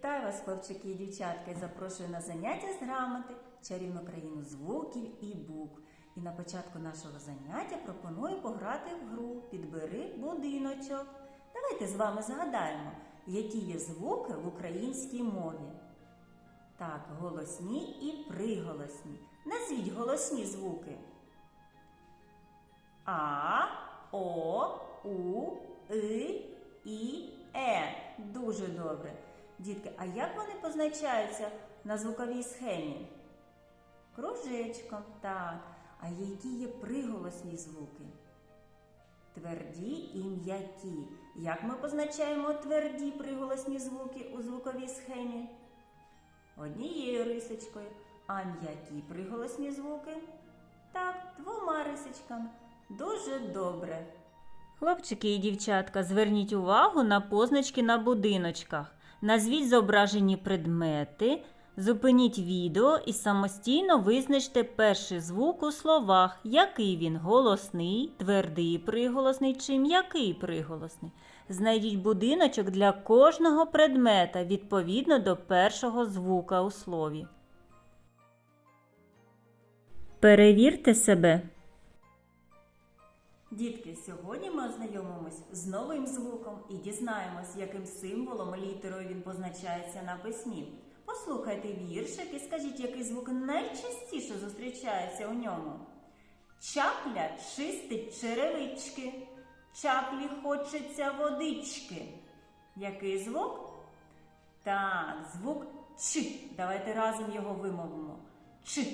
Вітаю вас, хлопчики і дівчатка, і запрошую на заняття з грамоти, чарівну країну звуків і букв. І на початку нашого заняття пропоную пограти в гру Підбери будиночок. Давайте з вами згадаємо, які є звуки в українській мові. Так, голосні і приголосні. Назвіть голосні звуки. А, О, У, И, І, Е. Дуже добре. Дітки, а як вони позначаються на звуковій схемі? Кружечком, так. А які є приголосні звуки? Тверді і м'які. Як ми позначаємо тверді приголосні звуки у звуковій схемі? Однією рисочкою. А м'які приголосні звуки? Так, двома рисочками. Дуже добре. Хлопчики і дівчатка, зверніть увагу на позначки на будиночках. Назвіть зображені предмети, зупиніть відео і самостійно визначте перший звук у словах, який він голосний, твердий приголосний чи м'який приголосний. Знайдіть будиночок для кожного предмета відповідно до першого звука у слові. Перевірте себе. Дітки, сьогодні ми ознайомимось з новим звуком і дізнаємось, яким символом літерою він позначається на письмі. Послухайте віршик і скажіть, який звук найчастіше зустрічається у ньому. Чапля чистить черевички, чаплі хочеться водички. Який звук? Так, звук Ч. Давайте разом його вимовимо. Ч,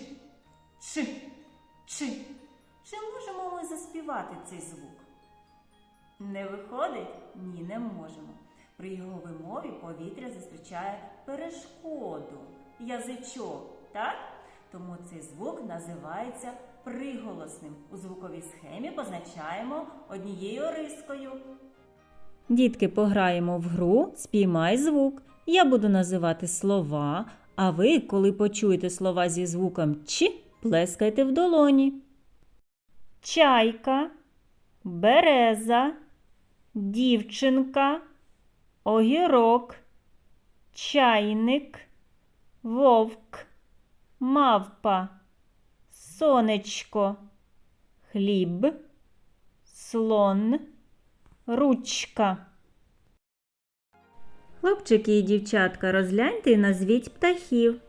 Ч, Ч. Чи можемо ми заспівати цей звук? Не виходить? Ні, не можемо. При його вимові повітря зустрічає перешкоду, язичок, так? Тому цей звук називається приголосним. У звуковій схемі позначаємо однією рискою. Дітки, пограємо в гру Спіймай звук. Я буду називати слова, а ви, коли почуєте слова зі звуком Ч, плескайте в долоні чайка, береза, дівчинка, огірок, чайник, вовк, мавпа, сонечко, хліб, слон, ручка. Хлопчики і дівчатка, розгляньте і назвіть птахів.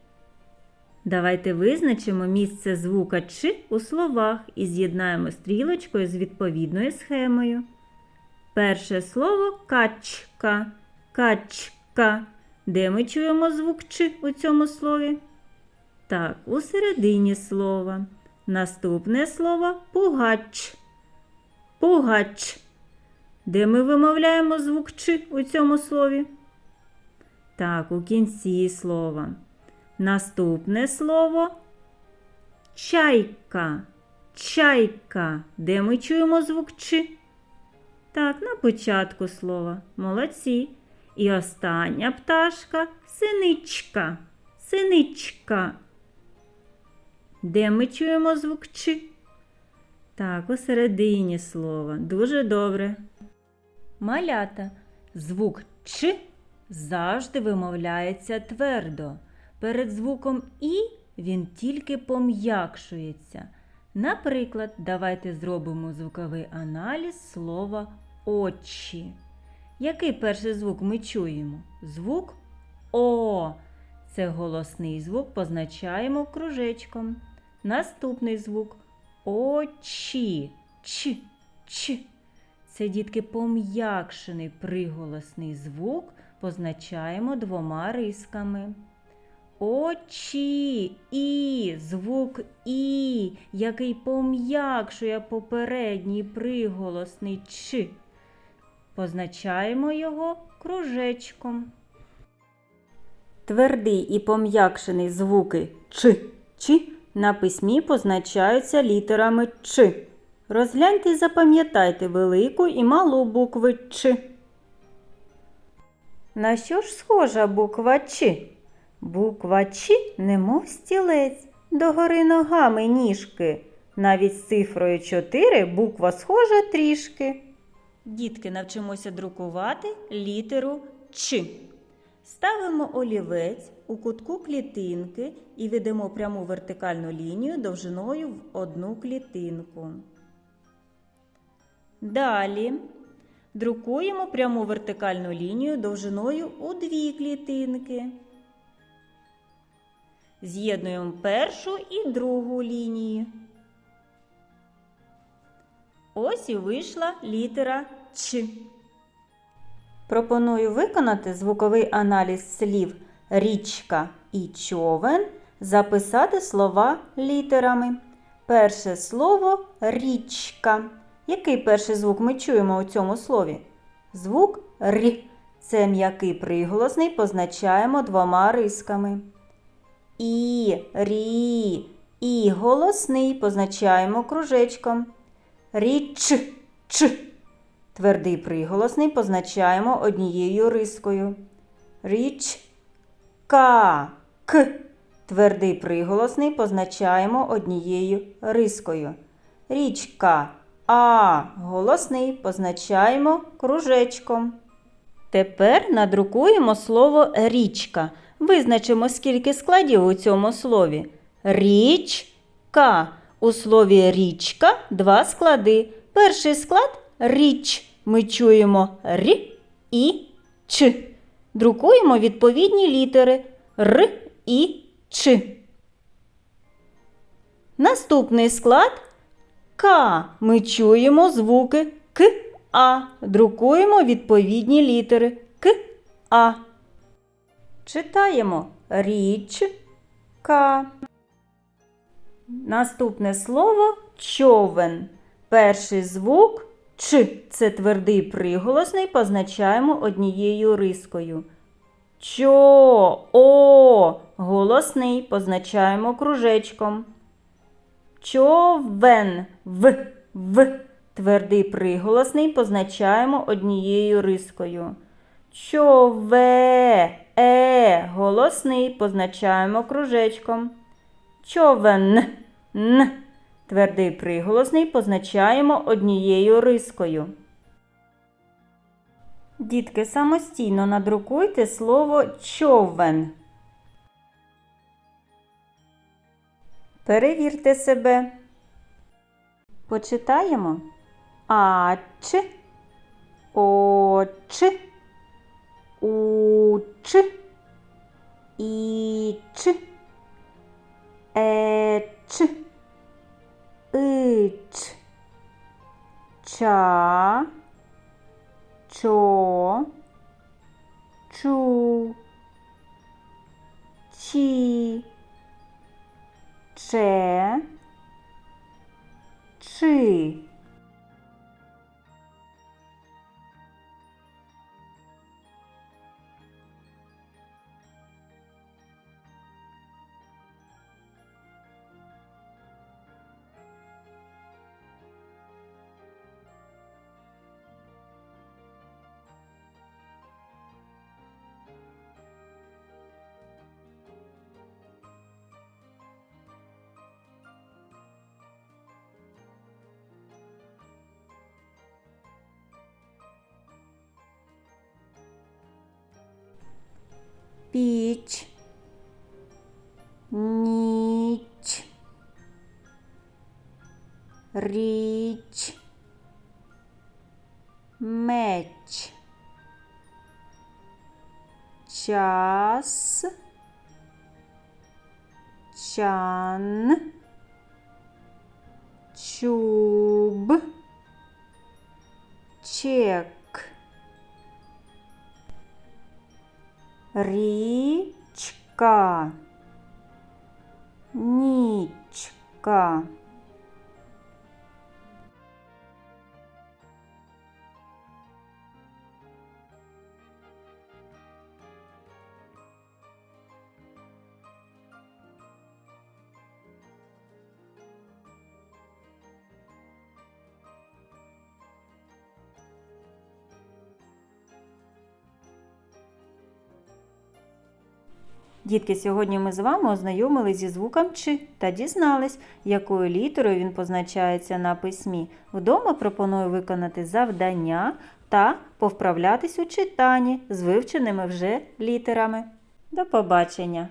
Давайте визначимо місце звука Ч у словах і з'єднаємо стрілочкою з відповідною схемою. Перше слово качка. Качка. Де ми чуємо звук Ч у цьому слові? Так, у середині слова. Наступне слово пугач. Пугач. Де ми вимовляємо звук Ч у цьому слові? Так, у кінці слова. Наступне слово чайка. Чайка. Де ми чуємо звук Ч? Так, на початку слова. Молодці. І остання пташка синичка. Синичка. Де ми чуємо звук Ч? Так, у середині слова. Дуже добре. Малята. Звук Ч завжди вимовляється твердо. Перед звуком І він тільки пом'якшується. Наприклад, давайте зробимо звуковий аналіз слова очі. Який перший звук ми чуємо? Звук О. Це голосний звук позначаємо кружечком. Наступний звук очі. Ч, Ч. Це дітки пом'якшений приголосний звук позначаємо двома рисками. Очі і звук І, який пом'якшує попередній приголосний Ч. Позначаємо його кружечком. Твердий і пом'якшений звуки Ч, Ч на письмі позначаються літерами Ч. Розгляньте і запам'ятайте велику і малу букви Ч. На що ж схожа буква Ч? Буква Ч, немов стілець, догори ногами ніжки. Навіть з цифрою 4 буква схожа трішки. Дітки, навчимося друкувати літеру Ч. Ставимо олівець у кутку клітинки і ведемо пряму вертикальну лінію довжиною в одну клітинку. Далі друкуємо пряму вертикальну лінію довжиною у дві клітинки. З'єднуємо першу і другу лінії. Ось і вийшла літера Ч. Пропоную виконати звуковий аналіз слів річка і човен, записати слова літерами. Перше слово річка. Який перший звук ми чуємо у цьому слові? Звук Р. Це м'який приголосний позначаємо двома рисками. І, рі, і голосний позначаємо кружечком. Річ, ч. Твердий приголосний позначаємо однією рискою. Річ, ка, к. Твердий приголосний позначаємо однією рискою. Річка, а голосний позначаємо кружечком. Тепер надрукуємо слово річка. Визначимо, скільки складів у цьому слові. Річка. У слові річка два склади. Перший склад річ. Ми чуємо р і ч. Друкуємо відповідні літери р і ч. Наступний склад К. Ми чуємо звуки К, А. Друкуємо відповідні літери К, А. Читаємо річ К. Наступне слово човен. Перший звук Ч. Це твердий приголосний, позначаємо однією рискою. Чо, о, голосний позначаємо кружечком. Човен, в, в. Твердий приголосний позначаємо однією рискою. Чове, е, голосний позначаємо кружечком. Човен, н. Твердий приголосний позначаємо однією рискою. Дітки, самостійно надрукуйте слово човен. Перевірте себе. Почитаємо ач, оч, uczy, iczy, eczy, ycz, cia. Піч, ніч, річ, меч, час, чан, чуб, Річка. Нічка. Дітки, сьогодні ми з вами ознайомились зі звуком Ч та дізнались, якою літерою він позначається на письмі. Вдома пропоную виконати завдання та повправлятись у читанні з вивченими вже літерами. До побачення!